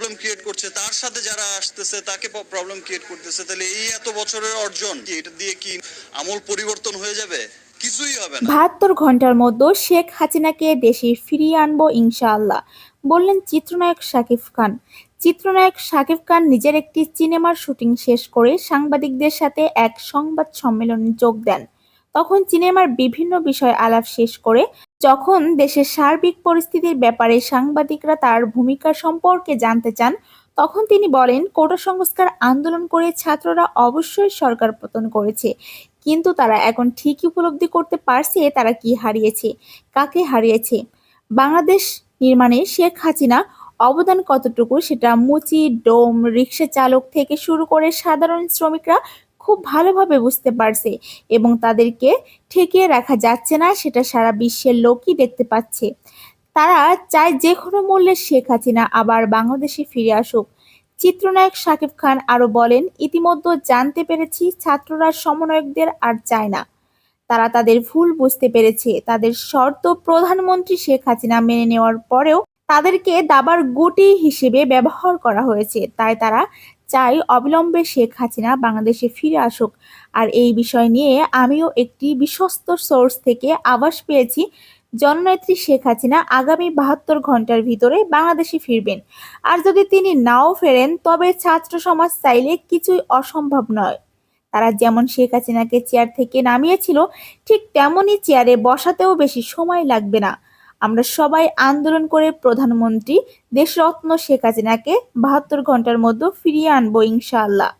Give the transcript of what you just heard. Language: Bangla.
প্রবলেম ক্রিয়েট করছে, তার সাথে যারা আসতেছে, তাকে প্রবলেম ক্রিয়েট করতেছে। তাহলে এই এত বছরের অর্জন এটা দিয়ে কি আমূল পরিবর্তন হয়ে যাবে? কিছুই হবে না। বাহাত্তর ঘণ্টার মধ্যে শেখ হাসিনাকে দেশে ফিরিয়ে আনব ইনশাআল্লাহ, বললেন চিত্রনায়ক শাকিব খান। চিত্রনায়ক শাকিব খান নিজের একটি সিনেমার শুটিং শেষ করে সাংবাদিকদের সাথে এক সংবাদ সম্মেলনে যোগ দেন। তখন সিনেমার বিভিন্ন বিষয় আলাপ শেষ করে যখন দেশের সার্বিক পরিস্থিতির ব্যাপারে সাংবাদিকরা তার ভূমিকা সম্পর্কে জানতে চান, তখন তিনি বলেন, কোটা সংস্কার আন্দোলন করে ছাত্ররা অবশ্যই সরকার পতন করেছে। কিন্তু তারা এখন ঠিকই উপলব্ধি করতে পারছে তারা কি হারিয়েছে, কাকে হারিয়েছে? বাংলাদেশ নির্মাণে শেখ হাসিনা অবদান কতটুকু সেটা মুচি, ডোম, রিক্সা চালক থেকে শুরু করে সাধারণ শ্রমিকরা খুব ভালোভাবে বুঝতে পারছে এবং তাদেরকে ঠেকিয়ে রাখা যাচ্ছে না, সেটা সারা বিশ্বের লোকই দেখতে পাচ্ছে। তারা চায় যে কোনো মূল্যে শেখ হাসিনা আবার বাংলাদেশে ফিরে আসুক। চিত্রনায়ক শাকিব খান আরও বলেন, ইতিমধ্যে জানতে পেরেছি ছাত্ররা সমন্বয়কদের আর চায় না। তারা তাদের ভুল বুঝতে পেরেছে। তাদের শর্ত প্রধানমন্ত্রী শেখ হাসিনা মেনে নেওয়ার পরেও তাদেরকে দাবার গুটি হিসেবে ব্যবহার করা হয়েছে। তাই তারা চাই অবিলম্বে শেখ হাসিনা বাংলাদেশে ফিরে আসুক। আর এই বিষয় নিয়ে আমিও একটি বিশ্বস্ত সোর্স থেকে আভাস পেয়েছি, জননেত্রী শেখ হাসিনা আগামী বাহাত্তর ঘণ্টার ভিতরে বাংলাদেশে ফিরবেন। আর যদি তিনি নাও ফেরেন, তবে ছাত্র সমাজ চাইলে কিছুই অসম্ভব নয়। তারা যেমন শেখ হাসিনাকে চেয়ার থেকে নামিয়েছিল, ঠিক তেমনই চেয়ারে বসাতেও বেশি সময় লাগবে না। আমরা সবাই আন্দোলন করে প্রধানমন্ত্রী দেশরত্ন শেখ হাসিনাকে বাহাত্তর ঘণ্টার মধ্যে ফিরিয়ে আনব ইনশাআল্লাহ।